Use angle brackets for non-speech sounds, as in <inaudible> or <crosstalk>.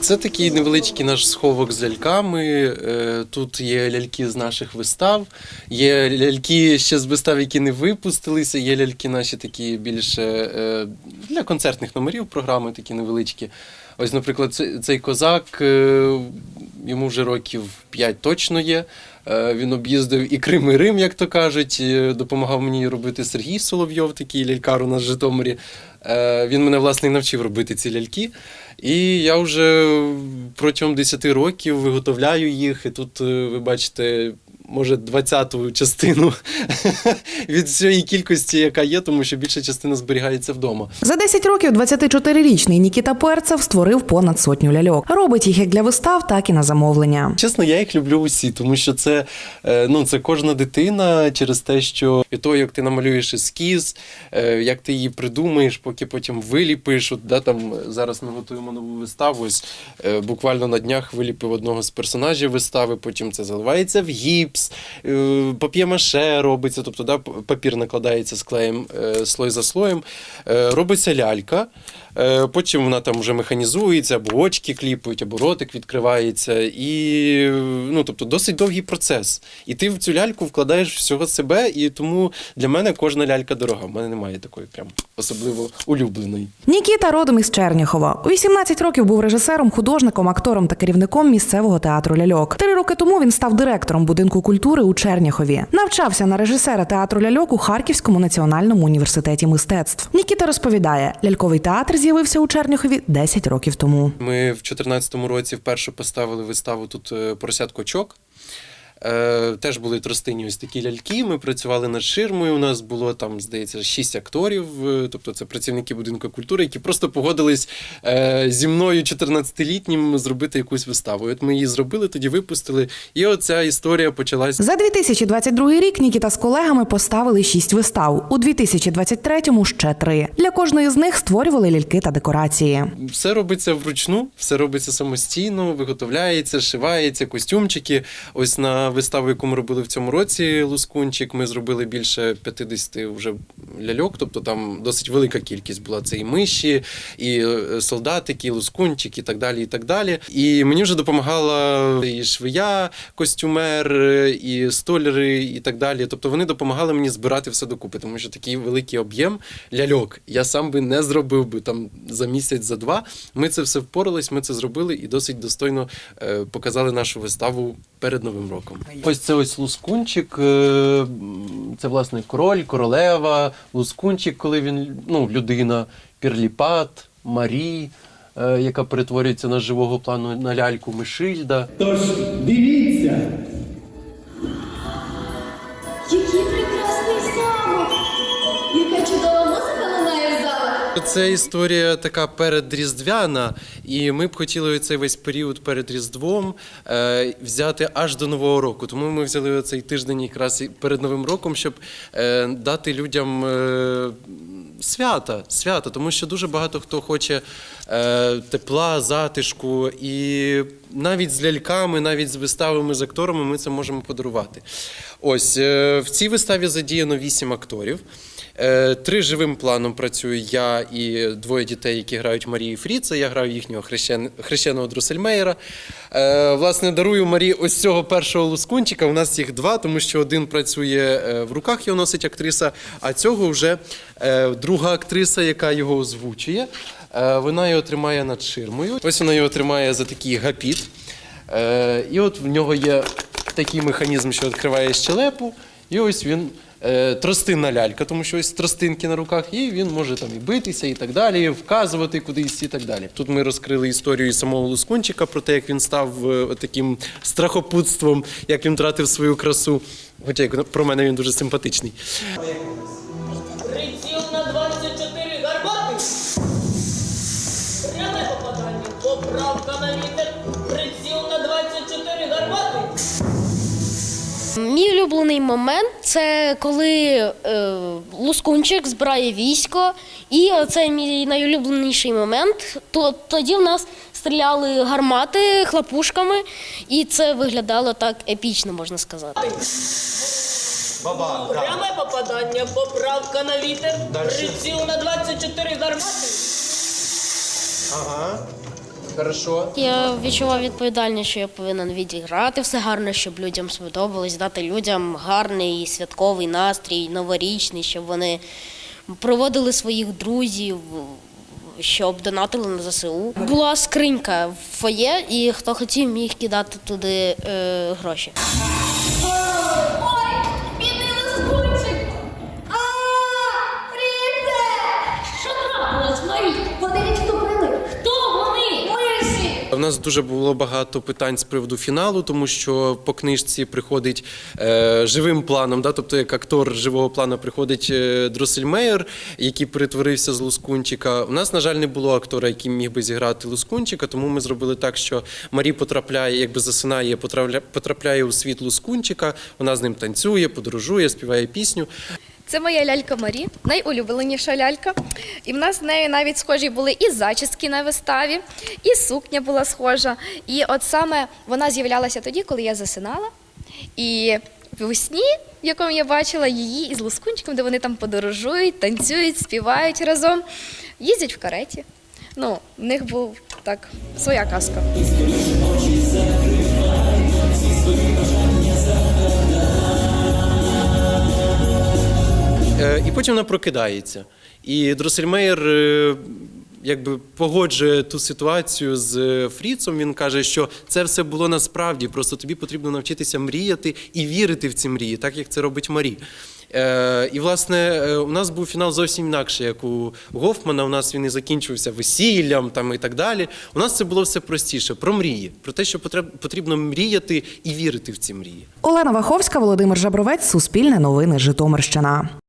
Це такий невеличкий наш сховок з ляльками. Е, Тут є ляльки з наших вистав, є ляльки ще з вистав, які не випустилися. Є ляльки наші такі більше для концертних номерів програми, такі невеличкі. Ось, наприклад, цей- цей козак, е, йому вже років 5 точно є. Е, Він об'їздив і Крим, і Рим, як то кажуть. Допомагав мені робити Сергій Соловйов, такий лялькар у нас в Житомирі. Е, Він мене власне і навчив робити ці ляльки. І я вже протягом 10 років виготовляю їх. І тут е, ви бачите, може, 20-ту частину <laughs> від всієї кількості, яка є, тому що більша частина зберігається вдома. За 10 років 24-річний Нікіта Перцев створив понад сотню ляльок. Робить їх як для вистав, так і на замовлення. Чесно, я їх люблю усі, тому що це, е, ну, це кожна дитина через те, що від того, як ти намалюєш ескіз, е, як ти її придумаєш, поки потім виліпиш. От, да, там, зараз ми готуємо нову виставу. Ось, е, буквально на днях виліпив одного з персонажів вистави, потім це заливається в гіпс, е, пап'є-маше робиться, тобто да, папір накладається з клеєм е, слой за слоєм, е, робиться лялька. Е, Потім вона там вже механізується, або очки кліпують, або ротик відкривається. І ну, тобто досить довгий процес. І ти в цю ляльку вкладаєш всього себе, і тому для мене кожна лялька дорога. У мене немає такої прям особливо улюбленої. Нікіта родом із Черніхова. У 18 років був режисером, художником, актором та керівником місцевого театру ляльок. Три роки тому він став директором будинку культури у Черніхові. Навчався на режисера театру ляльок у Харківському національному університеті мистецтв. Нікіта розповідає, ляльковий театр з'явився у Черніхові 10 років тому. Ми в 2014 році вперше поставили виставу тут е, поросят кочок. Е, теж були тростині ось такі ляльки. Ми працювали над ширмою. У нас було там, здається, шість акторів. е, Тобто це працівники будинку культури, які просто погодились е, зі мною 14-літнім зробити якусь виставу. От ми її зробили, тоді випустили. І оця історія почалась. За 2022 рік Нікіта з колегами поставили шість вистав. У 2023-му ще три. Для кожної з них створювали ляльки та декорації. Все робиться вручну, все робиться самостійно, виготовляється, шивається, костюмчики. Ось на виставу, яку ми робили в цьому році, Лускунчик, ми зробили більше 50 вже ляльок, тобто там досить велика кількість була. Це і миші, і е, солдатики, і лускунчик, і так далі. І так далі. І мені вже допомагала і швия, костюмер, і столяри, і так далі. Тобто вони допомагали мені збирати все докупи, тому що такий великий об'єм ляльок я сам би не зробив би там за місяць, за два. Ми це все впорались, ми це зробили і досить достойно е, показали нашу виставу перед Новим роком. Ось це ось лускунчик. е, Це власне король, королева, лускунчик, коли він ну, людина, пірліпат, Марі. е, Яка перетворюється на живого плану на ляльку Мишильда. Тож дивіться, Це історія така передріздвяна, і ми б хотіли цей весь період перед Різдвом е, взяти аж до Нового року. Тому ми взяли цей тиждень якраз перед Новим роком, щоб е, дати людям е, свята, свята, тому що дуже багато хто хоче е, тепла, затишку, і навіть з ляльками, навіть з виставами з акторами ми це можемо подарувати. Ось е, в цій виставі задіяно вісім акторів. Е, Три живим планом працюю я і двоє дітей, які грають Марії Фріца. Я граю їхнього хрещен... хрещеного Друсельмейера. Е, Власне, дарую Марії ось цього першого лускунчика. У нас їх два, тому що один працює е, в руках, його носить актриса, а цього вже е, друга актриса, яка його озвучує. Е, Вона його тримає над ширмою. Ось вона його тримає за такий гапіт. І от в нього є такий механізм, що відкриває щелепу, і ось він тростинна лялька, тому що ось тростинки на руках, і він може там і битися, і так далі, вказувати кудись і так далі. Тут ми розкрили історію самого Лускунчика про те, як він став е, таким страхопутством, як він втратив свою красу. Хоча як про мене він дуже симпатичний. Приціл на 24 гармати. Пряме попадання. Поправка на вітер. Приціл на 24 гармати. Мій улюблений момент це коли е, Лускунчик збирає військо, і це мій найулюбленіший момент. То тоді в нас стріляли гармати хлопушками, і це виглядало так епічно, можна сказати. Баба! Пряме попадання. Поправка на вітер. Приціл на 24 гармати. Ага. Хорошо. Я відчував відповідальність, що я повинен відіграти все гарно, щоб людям сподобалось, дати людям гарний святковий настрій, новорічний, щоб вони проводили своїх друзів, щоб донатили на ЗСУ. Була скринька в фоє, і хто хотів, міг кидати туди е, гроші. Ой, бідний лискунчик! А, Фріце! Що трапилось, Марі? Вони відступили. Хто вони? Миші! У нас дуже було багато питань з приводу фіналу, тому що по книжці приходить е, живим планом, да, тобто як актор живого плану приходить е, Дросельмейер, який перетворився з Лускунчика. У нас, на жаль, не було актора, який міг би зіграти Лускунчика, тому ми зробили так, що Марі потрапляє, якби засинає, потрапляє, потрапляє у світ Лускунчика, вона з ним танцює, подорожує, співає пісню. Це моя лялька Марі, найулюбленіша лялька. І в нас з нею навіть схожі були і зачіски на виставі, і сукня була схожа. І от саме вона з'являлася тоді, коли я засинала. І в сні, в якому я бачила її із лускунчиком, де вони там подорожують, танцюють, співають разом, їздять в кареті. Ну, в них був так своя казка. Е, І потім вона прокидається. І Дросельмейер е, якби погоджує ту ситуацію з е, Фріцом. Він каже, що це все було насправді, просто тобі потрібно навчитися мріяти і вірити в ці мрії, так як це робить Марі. Е, і власне е, у нас був фінал зовсім інакше, як у Гофмана. У нас він і закінчився весіллям там і так далі. У нас це було все простіше про мрії, про те, що потрібно мріяти і вірити в ці мрії. Олена Ваховська, Володимир Жабровець, Суспільне новини, Житомирщина.